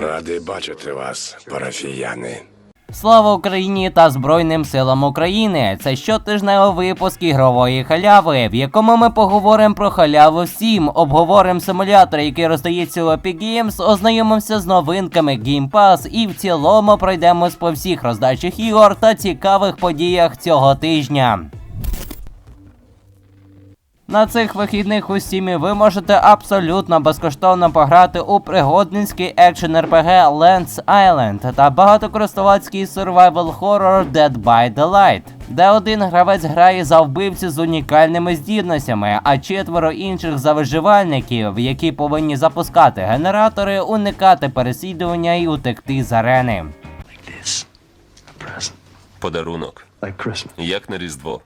Радий бачити вас, парафіяни. Слава Україні та Збройним силам України! Це щотижневий випуск ігрової халяви, в якому ми поговоримо про халяву 7, обговоримо симулятор, який роздається у Epic Games, ознайомимося з новинками Game Pass і в цілому пройдемось по всіх роздачах ігор та цікавих подіях цього тижня. На цих вихідних у стімі ви можете абсолютно безкоштовно пограти у пригодницький екшен RPG Lands Island та багатокористувацький survival horror Dead by Daylight, де один гравець грає за вбивцю з унікальними здібностями, а четверо інших за виживальників, які повинні запускати генератори, уникати переслідування і утекти з арени. Подарунок, як на Різдво.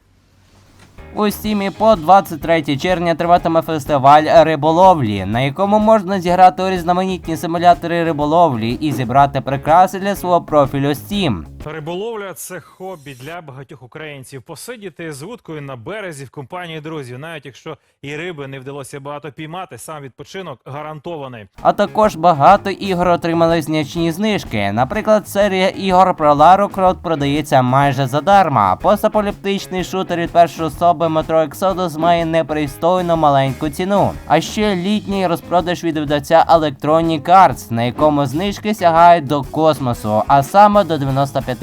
У стімі по 23 червня триватиме фестиваль риболовлі, на якому можна зіграти у різноманітні симулятори риболовлі і зібрати прикраси для свого профілю Steam. Риболовля це хобі для багатьох українців. Посидіти з вудкою на березі в компанії друзів, навіть якщо і риби не вдалося багато піймати, сам відпочинок гарантований. А також багато ігор отримали значні знижки. Наприклад, серія ігор про Лару Крот продається майже задарма. Постапокаліптичний шутер від першої особи Metro Exodus має непристойно маленьку ціну. А ще літній розпродаж від видавця Electronic Arts, на якому знижки сягають до космосу, а саме до 95%.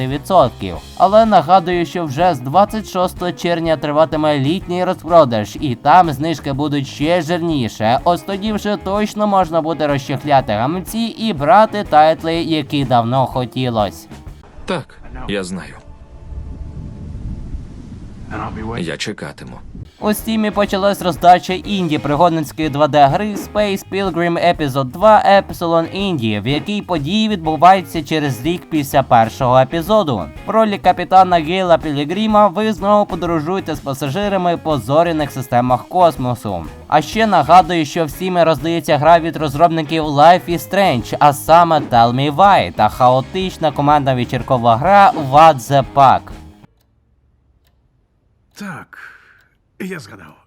Але нагадую, що вже з 26 червня триватиме літній розпродаж, і там знижки будуть ще жирніше. Ось тоді вже точно можна буде розчехляти гаманці і брати тайтли, які давно хотілось. Так, я знаю. Я чекатиму. У стімі почалась роздача інді пригодницької 2D гри Space Pilgrim Episode 2 Epsilon Indie, в якій події відбуваються через рік після першого епізоду. В ролі капітана Гейла Пілігріма ви знову подорожуєте з пасажирами по зоряних системах космосу. А ще нагадую, що в стімі роздається гра від розробників Life is Strange, а саме Tell Me Why та хаотична командна вечіркова гра What the Pack. Так, я згадав.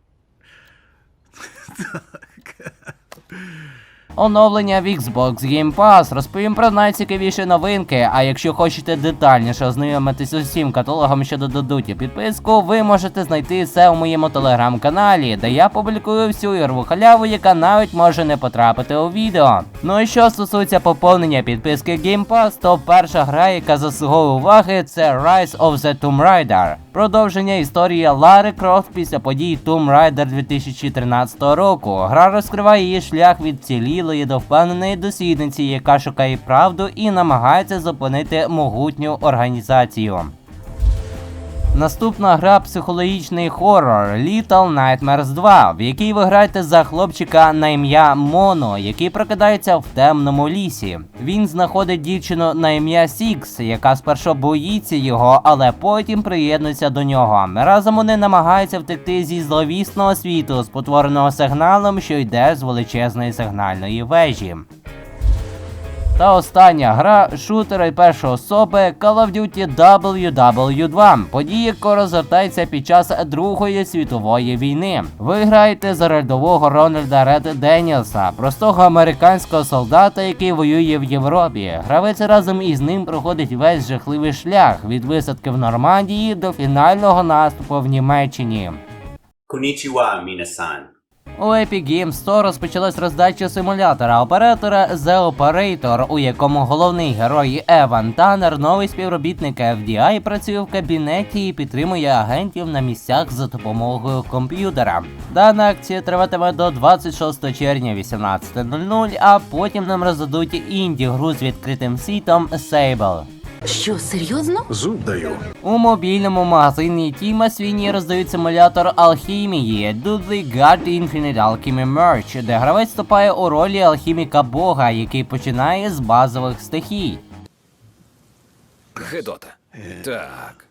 Оновлення в Xbox Game Pass розповім про найцікавіші новинки. А якщо хочете детальніше ознайомитись з усім каталогом, що додадуть у підписку, ви можете знайти це у моєму телеграм-каналі, де я публікую всю ігрову халяву, яка навіть може не потрапити у відео. Ну і що стосується поповнення підписки Game Pass, то перша гра, яка заслуговує уваги, це Rise of the Tomb Raider. Продовження історії Лари Крофт після подій Tomb Raider 2013 року. Гра розкриває її шлях від вцілілої до впевненої дослідниці, яка шукає правду і намагається зупинити могутню організацію. Наступна гра психологічний хоррор Little Nightmares 2, в якій ви граєте за хлопчика на ім'я Моно, який прокидається в темному лісі. Він знаходить дівчину на ім'я Сікс, яка спершу боїться його, але потім приєднується до нього. Разом вони намагаються втекти зі зловісного світу, спотвореного сигналом, що йде з величезної сигнальної вежі. Та остання гра шутера першої особи Call of Duty WW2, події, яка розгортається під час Другої світової війни. Ви граєте за рядового Рональда Ред Денілса, простого американського солдата, який воює в Європі. Гравець разом із ним проходить весь жахливий шлях від висадки в Нормандії до фінального наступу в Німеччині. Konnichiwa, minasan. У Epic Games Store розпочалась роздача симулятора оператора The Operator, у якому головний герой Еван Таннер, новий співробітник FDI, працює в кабінеті і підтримує агентів на місцях за допомогою комп'ютера. Дана акція триватиме до 26 червня 18.00, а потім нам роздадуть інді гру з відкритим світом Sable. Що, серйозно? Зуб даю. У мобільному магазині Тіма Свіні роздають симулятор алхімії Dudley Guard Infinite Alchemy Merch, де гравець вступає у ролі алхіміка Бога, який починає з базових стихій. Гедота. Так.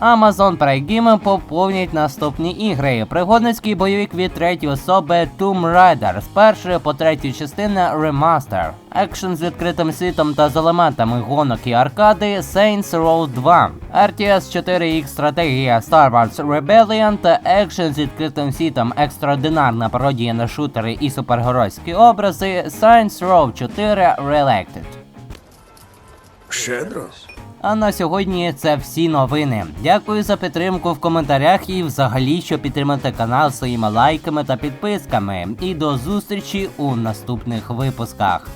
Amazon Prime поповнять наступні ігри. Пригодницький бойовик від третьої особи Tomb Raider з першої по третю частина Remaster. Екшен з відкритим світом та з елементами гонок і аркади Saints Row 2. RTS 4X стратегія Star Wars Rebellion та екшен з відкритим світом екстраординарна пародія на шутери і супергеройські образи Saints Row 4 Reelected. Щедро. А на сьогодні це всі новини. Дякую за підтримку в коментарях і взагалі, що підтримати канал своїми лайками та підписками. І до зустрічі у наступних випусках.